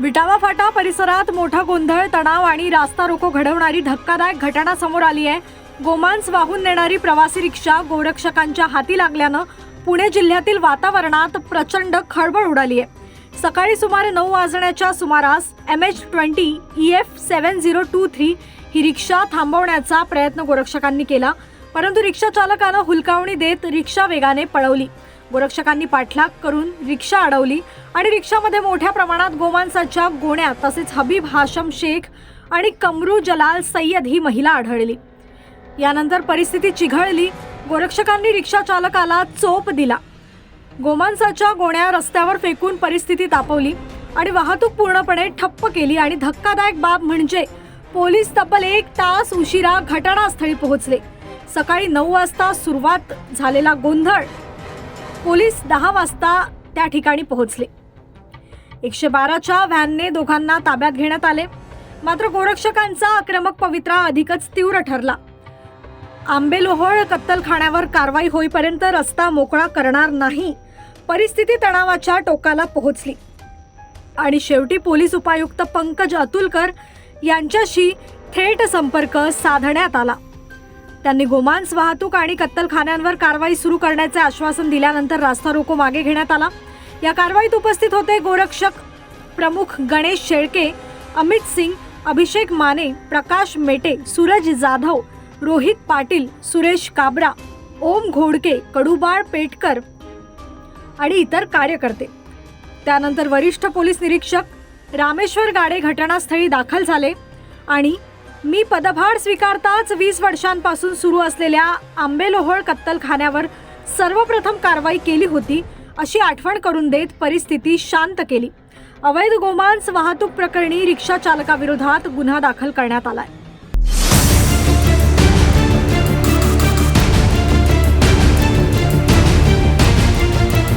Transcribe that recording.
विटावा फाटा परिसरात मोठा गोंधळ तणाव आणि रास्ता रोको घडवणारी धक्कादायक घटना समोर आली आहे. गोमांस वाहून नेणारी प्रवासी रिक्षा गोरक्षकांच्या हाती लागल्यानं पुणे जिल्ह्यातील वातावरणात प्रचंड खळबळ उडाली आहे. सकाळी सुमारे नऊ वाजण्याच्या सुमारास M H twenty E F seven zero two three ही रिक्षा थांबवण्याचा प्रयत्न गोरक्षकांनी केला परंतु रिक्षा चालकानं हुलकावणी देत रिक्षा वेगाने पळवली. गोरक्षकांनी पाठलाग करून रिक्षा अडवली आणि रिक्षामध्ये मोठ्या प्रमाणात गोमांसाच्या गोण्या तसेच हबीब हाशम शेख आणि कमरू जलाल सय्यद ही महिला आढळली. यानंतर परिस्थिती चिघळली. गोरक्षकांनी रिक्षा चालकाला चोप दिला. गोमांसाच्या गोण्या रस्त्यावर फेकून परिस्थिती तापवली आणि वाहतूक पूर्णपणे ठप्प केली आणि धक्कादायक बाब म्हणजे पोलीस तब्बल एक तास उशिरा घटनास्थळी पोहोचले. सकाळी नऊ वाजता सुरुवात झालेला गोंधळ पोलीस दहा वाजता त्या ठिकाणी पोहोचले. एकशे बाराच्या व्हॅनने दोघांना ताब्यात घेण्यात आले. मात्र गोरक्षकांचा आक्रमक पवित्रा अधिकच तीव्र ठरला. आंबेलोहळ कत्तलखान्यावर कारवाई होईपर्यंत रस्ता मोकळा करणार नाही. परिस्थिती तणावाच्या टोकाला पोहोचली. आणि शेवटी पोलीस उपायुक्त पंकज अतुलकर यांच्याशी थेट संपर्क साधण्यात आला. त्यांनी गोमांस वाहतूक आणि कत्तलखान्यांवर कारवाई सुरू करण्याचे आश्वासन दिल्यानंतर रास्ता रोको मागे घेण्यात आला. या कारवाईत उपस्थित होते गोरक्षक प्रमुख गणेश शेळके अमित सिंग अभिषेक माने प्रकाश मेटे सूरज जाधव रोहित पाटील सुरेश काबरा ओम घोडके कडुबाळ पेटकर आणि इतर कार्यकर्ते. त्यानंतर वरिष्ठ पोलीस निरीक्षक रामेश्वर गाडे घटनास्थळी दाखल झाले आणि मी पदभार स्वीकारताच वीस वर्षांपासून सुरू असलेल्या आंबेलोहळ कत्तलखान्यावर सर्वप्रथम कारवाई केली होती अशी आठवण करून देत परिस्थिती शांत केली. अवैध गोमांस वाहतूक प्रकरणी रिक्षा चालकाविरोधात गुन्हा दाखल करण्यात आलाय.